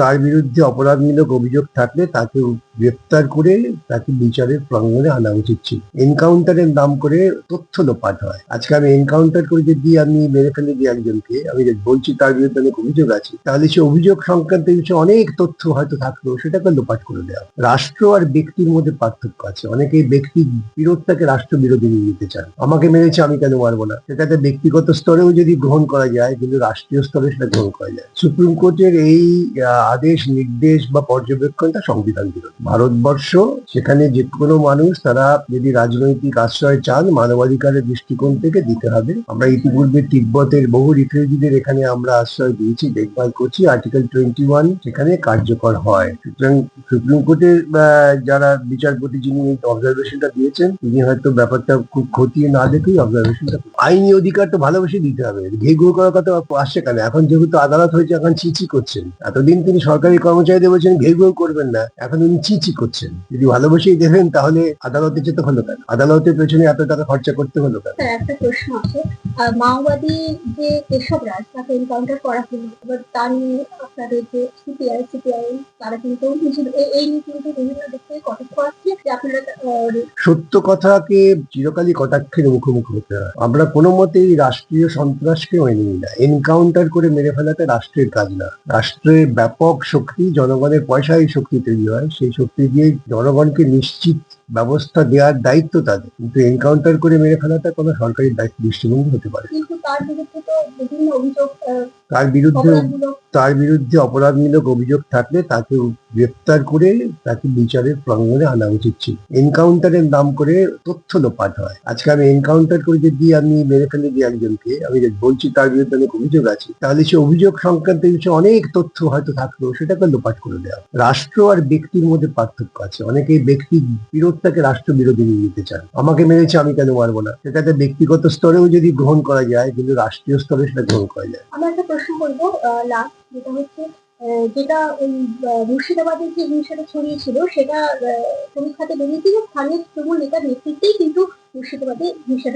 তার বিরুদ্ধে অপরাধমূলক অভিযোগ থাকলে তাকে গ্রেপ্তার করে তাকে বিচারের প্রাঙ্গণে আনা উচিত ছিল। এনকাউন্টারের নাম করে তথ্য লোপাট হয়। আজকে আমি এনকাউন্টার করে যদি আমি মেরে ফেলে দিই একজনকে, আমি বলছি তার বিরুদ্ধে অনেক অভিযোগ আছে, তাহলে সে অভিযোগ সংক্রান্ত বিষয়ে অনেক তথ্য হয়তো থাকল সেটাকে লোপাট করে দেওয়া। রাষ্ট্র আর ব্যক্তির মধ্যে পার্থক্য আছে। অনেকে ব্যক্তি বিরোধটাকে রাষ্ট্র বিরোধী নিয়ে নিতে চান। আমাকে মেরেছে, আমি কেন মারবো না? সেটাতে ব্যক্তিগত স্তরেও যদি গ্রহণ করা যায়, কিন্তু রাষ্ট্রীয় স্তরে সেটা গ্রহণ করা যায়। সুপ্রিম কোর্টের এই আদেশ, নির্দেশ বা পর্যবেক্ষণটা সংবিধান বিরোধী ভারতবর্ষ, সেখানে যে কোনো মানুষ তারা যদি রাজনৈতিক আশ্রয় চান, মানবাধিকারের দৃষ্টিকোণ থেকে দিতে হবে। আমরা ইতিপূর্বে তিব্বতের বহু রিফিউজিদের এখানে আমরা আশ্রয় দিয়েছি, দেখভাল করছি। আর্টিকেল টোয়েন্টি ওয়ান সেখানে কার্যকর হয়। সুতরাং সুপ্রিম কোর্টের যারা বিচারপতি যিনি অবজারভেশনটা দিয়েছেন, তিনি হয়তো ব্যাপারটা খুব খতিয়ে না দেখেই অবজারভেশনটা আইনি অধিকার তো ভালোবেসে দিতে হবে। ঘে ঘুর করার কথা আসছে কেন? এখন যেহেতু আদালত হয়েছে, এখন চিচি করছেন। এতদিন তিনি সরকারি কর্মচারীদের বলছেন ঘে ঘুর করবেন না। এখন উনি চিচি করছেন। যদি ভালোবেসেই দেবেন তাহলে আদালতে যেতে হলো কেন আদালতের পেছনে এত টাকা খরচা করতে হলো কেন? একটা প্রশ্ন আছে। মাওবাদী যে কেশব রাজ তাকে এনকাউন্টার করা হলো। এবার তার নিয়ে আপনাদের যে সিপিআই সিপিআই তারা কিন্তু এই- এই নিয়ে কিন্তু বিভিন্ন দিক থেকে কটাক্ষ আসছে যে আপনারা সত্য কথাকে চিরকালই কটাক্ষের মুখোমুখি হতে হয়। আমরা কোনো মতেই রাষ্ট্রীয় সন্ত্রাসকে মেনে নিই না। এনকাউন্টার করে মেরে ফেলাটা রাষ্ট্রের কাজ না। রাষ্ট্রের ব্যাপক শক্তি জনগণের পয়সায় শক্তি তৈরি হয় সেই শক্তি দিয়ে জনগণকে নিশ্চিত ব্যবস্থা দেওয়ার দায়িত্ব তাদের। কিন্তু এনকাউন্টার করে মেরে ফেলাটা কোনো সরকারি দৃষ্টিভঙ্গি হতে পারে। তার বিরুদ্ধে তার বিরুদ্ধে অপরাধমূলক অভিযোগ থাকলে তাকে গ্রেপ্তার করে তাকে বিচারের প্রাঙ্গণে আনা উচিত ছিল। এনকাউন্টারের নাম করে তথ্য লোপাট হয়। আজকে আমি এনকাউন্টার করে যদি আমি মেরে ফেলে দিই একজনকে আমি বলছি তার বিরুদ্ধে অনেক অভিযোগ আছে তাহলে সে অভিযোগ সংক্রান্ত বিষয়ে অনেক তথ্য হয়তো থাকল সেটাকে লোপাট করে দেওয়া রাষ্ট্র আর ব্যক্তির মধ্যে পার্থক্য আছে। অনেকে ব্যক্তি বিরোধটাকে রাষ্ট্র বিরোধী নিয়ে নিতে চান। আমাকে মেরেছে আমি কেন মারবো না? সেটাতে ব্যক্তিগত স্তরেও যদি গ্রহণ করা যায় কিন্তু রাষ্ট্রীয় স্তরে সেটা গ্রহণ করা যায়। আমরা একটা প্রশ্ন করব যেটা হচ্ছে যেটা ওই আহ, মুর্শিদাবাদে যে হিংসাটা ছড়িয়েছিল সেটা খাতে বেরিয়েছিল। স্থানীয় তৃণমূল নেতার নেতৃত্বেই কিন্তু চারিদিকে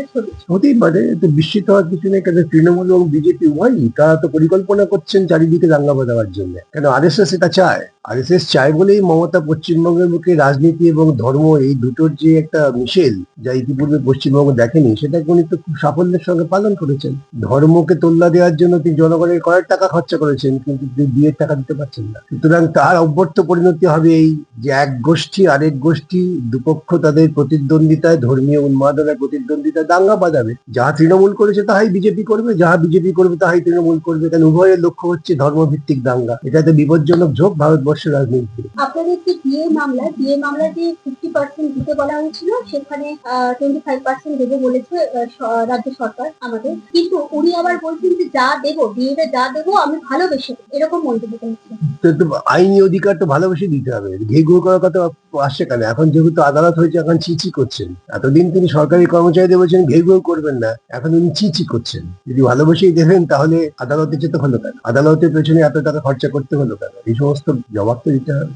রাজনীতি এবং ধর্ম এই দুটোর যে একটা মিশেল, যা ইতিপূর্বে পশ্চিমবঙ্গ দেখেনি সেটাকে উনি তো খুব সাফল্যের সঙ্গে পালন করেছেন। ধর্মকে তোল্লা দেওয়ার জন্য তিনি জনগণের কয়েক টাকা খরচা করেছেন, কিন্তু বিয়ের টাকা দিতে পারছেন না। সুতরাং তার অভ্যর্থ পরিণতি হবে এই যে এক গোষ্ঠী, আরেক গোষ্ঠী, দুপক্ষ তাদের প্রতিদ্বন্দ্বিতায় ধর্মীয় উন্মাদনায় প্রতিদ্বন্দ্বিতায় দাঙ্গা বাঁধাবে। যাহা তৃণমূল করেছে তাহাই বিজেপি করবে যাহা বিজেপি করবে তাহাই তৃণমূল করবে। কারণ উভয়ের লক্ষ্য হচ্ছে ধর্মভিত্তিক দাঙ্গা। এটাতে বিপজ্জনক ঝোঁক ভারতবর্ষের রাজনীতি আপনাদের যে বিয়ে মামলা বিয়ে মামলা যে ফিফটি পার্সেন্ট দিতে বলা হয়েছিল সেখানে টোয়েন্টি ফাইভ পার্সেন্ট দেবো বলেছে রাজ্য সরকার আমাদের। কিন্তু উনি আবার বলছেন যে যা দেবো বিয়েতে যা দেবো আমি ভালোবেসে এরকম মন্তব্য আইনি অধিকার তো ভালোবেসে দিতে হবে। ঘে ঘুর করার কথা আসছে কেন? এখন যেহেতু আদালত হয়েছে এখন চিচি করছেন। এতদিন তিনি সরকারি কর্মচারীদের বলছেন ঘে ঘেউ করবেন না। এখন উনি চি চি করছেন। যদি ভালোবেসেই দেবেন তাহলে আদালতে যেতে হলো কেন? আদালতের পেছনে এত টাকা খরচা করতে হলো কেন? এই সমস্ত জবাব তো দিতে হবে।